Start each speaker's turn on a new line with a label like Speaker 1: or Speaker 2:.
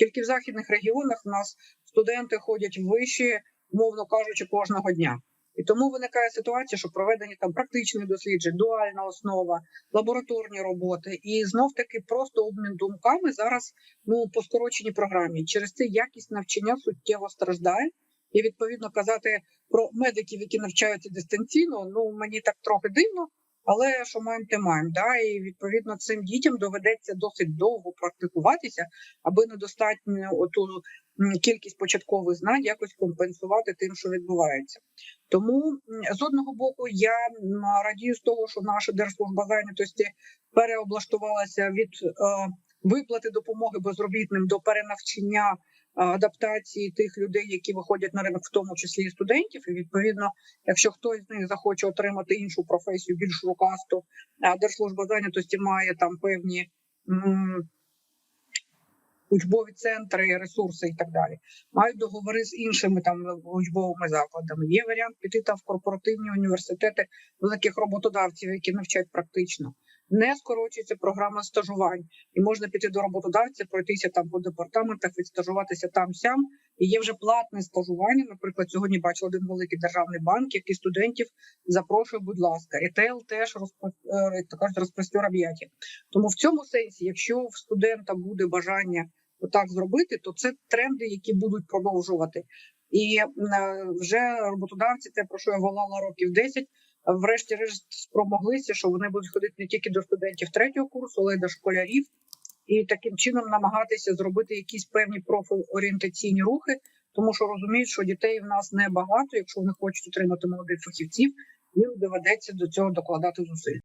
Speaker 1: Тільки в західних регіонах в нас студенти ходять в виші, мовно кажучи, кожного дня. І тому виникає ситуація, що проведені там практичні дослідження, дуальна основа, лабораторні роботи, і знов таки просто обмін думками зараз ну по скороченій програмі. Через це якість навчання суттєво страждає. І відповідно казати про медиків, які навчаються дистанційно, ну мені так трохи дивно. Але що маємо, те маємо. Да? І відповідно цим дітям доведеться досить довго практикуватися, аби недостатньо оту кількість початкових знань якось компенсувати тим, що відбувається. Тому з одного боку я радію з того, що наша держслужба зайнятості переоблаштувалася від е, виплати допомоги безробітним до перенавчання. Адаптації тих людей, які виходять на ринок, в тому числі і студентів, і відповідно, якщо хтось з них захоче отримати іншу професію, більш рукасту, держслужба зайнятості має там певні учбові центри, ресурси і так далі. Мають договори з іншими там учбовими закладами. Є варіант піти там в корпоративні університети великих роботодавців, які навчають практично. Не скорочується програма стажувань, і можна піти до роботодавця, пройтися там по департаментах, відстажуватися там сям. І є вже платне стажування. Наприклад, сьогодні бачив один великий державний банк, який студентів запрошує, будь ласка, ретейл теж е, розпростер об'яті. Тому в цьому сенсі, якщо в студента буде бажання отак зробити, то це тренди, які будуть продовжувати. І е, вже роботодавці, те про що я волала років 10, врешті-решт спромоглися, що вони будуть ходити не тільки до студентів третього курсу, але й до школярів, і таким чином намагатися зробити якісь певні профорієнтаційні рухи, тому що розуміють, що дітей в нас небагато. Якщо вони хочуть отримати молодих фахівців, їм доведеться до цього докладати зусиль.